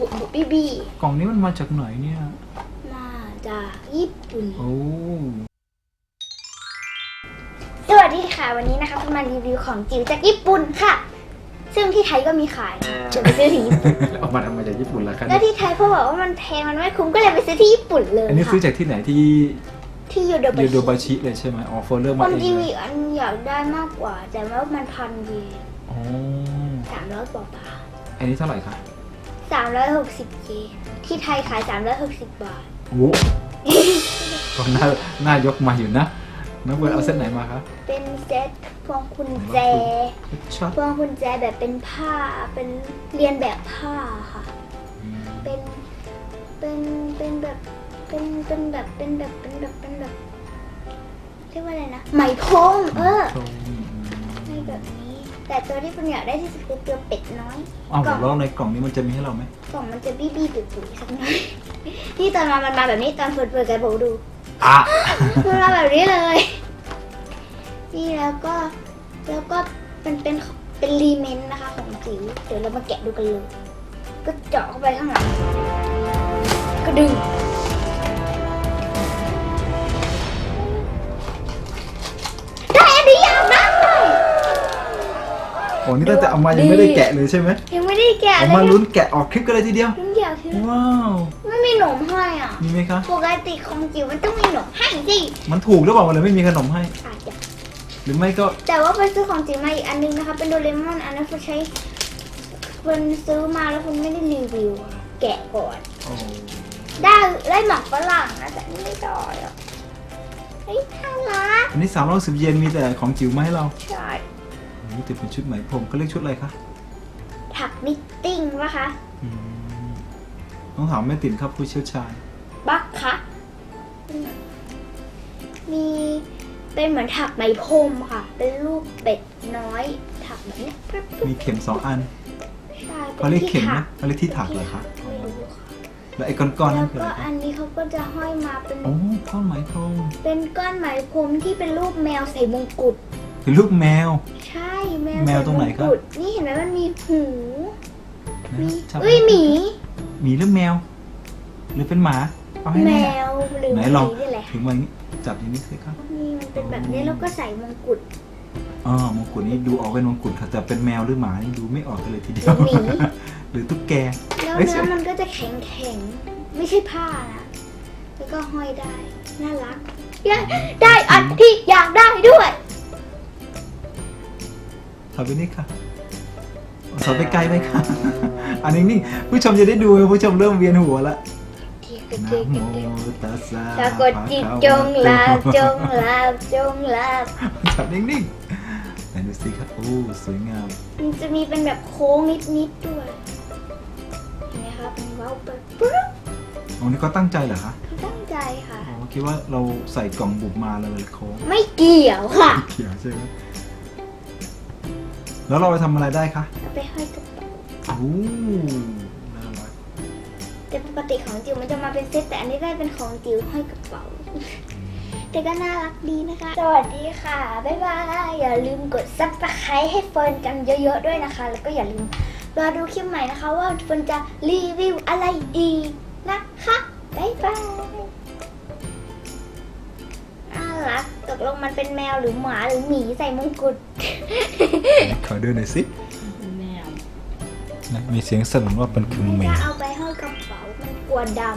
บุบุบี้บี้กล่องนี้มันมาจากไหนเนี่ย มาจากญี่ปุ่น โอ้ สวัสดีค่ะ วันนี้นะคะจะมารีวิวของจิ๋วจากญี่ปุ่นค่ะ ซึ่งที่ไทยก็มีขายจะไปซื้อที่ญี่ปุ่นเอามาทำมาจากญี่ปุ่นแล้วกันแล้วที่ไทยเพราะบอกว่ามันแพงมันไม่คุ้มก็เลยไปซื้อที่ญี่ปุ่นเลยอันนี้ซื้อค่ะจากที่ไหนที่ที่ยูโดบยูโดะบาชิเลยใช่ไหมอ๋อโฟลเลอร์คมาวามเองจริงเลมียอันอยากได้มากกว่า แต่ว่ามันพันเยนอ๋อสามร้อยกว่าบาทอันนี้เท่าไหร่คะ สามร้อยหกสิบเยนที่ไทยขายสามร้อยหกสิบบาทโอ้ก็น่าน่ายกมาอยู่นะน้องเบิร์ดเอาเส้นไหนมาคะเป็นเซ็ตพวงกุญแจช็อตพวงกุญแจแบบเป็นผ้าเป็นเรียนแบบผ้าค่ะ เป็นเป็นเป็นแบบเป็นเป็นแบบเป็นแบบเป็นแบบเป็นแบบเรียกว่าอะไรนะไหมพรมเออในแบบนี้ แต่ตัวที่เป็นอยากได้ที่สุดคือตัวเป็ดน้อยอ้าวผมแล้วในกล่องนี้มันจะมีให้เราไหมกล่องมันจะบี้บี้ปุ๋ยๆสักหน่อยนี่ตอนมามันมาแบบนี้ตอนเปิดเปิดกันบอกดูอะมันมาแบบนี้เลย นี่แล้วก็แล้วก็มันเป็นเป็นรีเมนต์นะคะของจิ๋วเดี๋ยวเรามาแกะดูกันเลยก็เจาะเข้าไปข้างหลังก็ดึง โอ้นี่ตั้งแต่เอามายังไม่ได้แกะเลยใช่ไหมยังไม่ได้แกะเอาเลยมาลุ้นแกะออกคลิปกันเลยทีเดียวลุ้นเดียวคือว้าวไม่มีหนมให้อะมีไหมคะปกติของจิ๋วมันต้องมีหนมให้สิมันถูกหรือเปล่ามันเลยไม่มีขนมให้อาจจะหรือไม่ก็ แต่ว่าไปซื้อของจิ๋วมาอีกอันนึงนะคะ เป็นโดเรมอนอันนั้นคุณใช้คุณซื้อมาแล้วคุณไม่ได้รีวิวอะแกะก่อนโอ้ได้ได้หมักฝรั่งนะแต่นี่ไม่ได้อะเฮ้ยน่ารักอันนี้สามร้อยสิบเยนมีแต่ของจิ๋วมาให้เราใช่ อันนี่จะเป็นชุดไหมพรมก็เรียกชุดอะไรคะถักนิตติ้งปะคะอืมต้องถามแม่ติ๋มครับผู้เชี่ยวชาญ บักคะมีเป็นเหมือนถักไหมพรมค่ะ เป็นรูปเป็ดน้อย ถักแบบเนี้ยปึ๊บปึ๊บมีเข็มสองอันใช่เขาเรียกป็นเข็มที่นะเขาเรียกที่ถักเหรอคะไม่รู้ค่ะแล้วไอ้ก้อนๆแล้นั่วนคือก็อะไรคะอันนี้เขาก็จะห้อยมาเป็น โอ้ก้อนไหมพรมเป็นก้อนไหมพรมที่เป็นรูปแมวใส่มงกุฎ เป็นรูปแมว ใช่แมวแมวใส่ตรงไหนครับกุฎนี่เห็นไหมมันมีหูนะมีจับเอ้ยหมีหมีหรือแมว หรือเป็นหมา เอาให้แมแน่วหรือหไหนมีลองนี่แหละถึงวันนี้จับอย่างนี้สิครับนี่มันเป็นแบบนี้แล้วก็ใส่มงกุฎ อ๋อมงกุฎนี้ดูออกเป็นมงกุฎค่ะแต่เป็นแมวหรือหมานี่ดูไม่ออกกันเลยทีเดียวหมี หรือตุ๊กแก แล้วเอ้ยเนื้อมันก็จะแข็งแข็งๆไม่ใช่ผ้านะแล้วก็ห้อยได้ น่ารักอยากได้อันที่อยากได้ด้วยถ อยไปนี่ค่ะถอยไปไกลไหมคะอันนี้นี่ผู้ชมจะได้ดูผู้ชมเริ่มเวียนหัวแล้วนะโมตัสสะปรากฏจิตจงลาบจงลาบจงลาบจับนิ่งๆไหนดูสิครับโอ้สวยงาม มันจะมีเป็นแบบโค้งนิดๆด้วยเห็นไหมคะเป็นเว้าไปปึ๊บอ๋อนี่ก็ตั้งใจเหรอคะตั้งใจค่ะอ๋อคิดว่าเราใส่กล่องบุบมาแล้วเลยโค้งไม่เกี่ยวค่ะเขียวใช่ไหม แล้วเราไปทำอะไรได้คะเอาไปห้อยกระเป๋าโอ้น่ารักแต่ปกติของจิ๋วมันจะมาเป็นเซตแต่อันนี้ได้เป็นของจิ๋วห้อยกระเป๋า แต่ก็น่ารักดีนะคะ สวัสดีค่ะ บ๊ายบาย อย่าลืมกดซับสไครต์ให้เฟิร์นกันเยอะๆด้วยนะคะ แล้วก็อย่าลืมรอดูคลิปใหม่นะคะว่าเฟิร์นจะรีวิวอะไรอีกนะคะ บ๊ายบายน่ารักตกลงมันเป็นแมวหรือหมาหรือหมีใส่มงกุฎ ขอดูหน่อยสิแมวนะมีเสียงสนุนว่าเป็นคือแมจะวเอาไปห้อยกระเป๋า มันกลัวดำ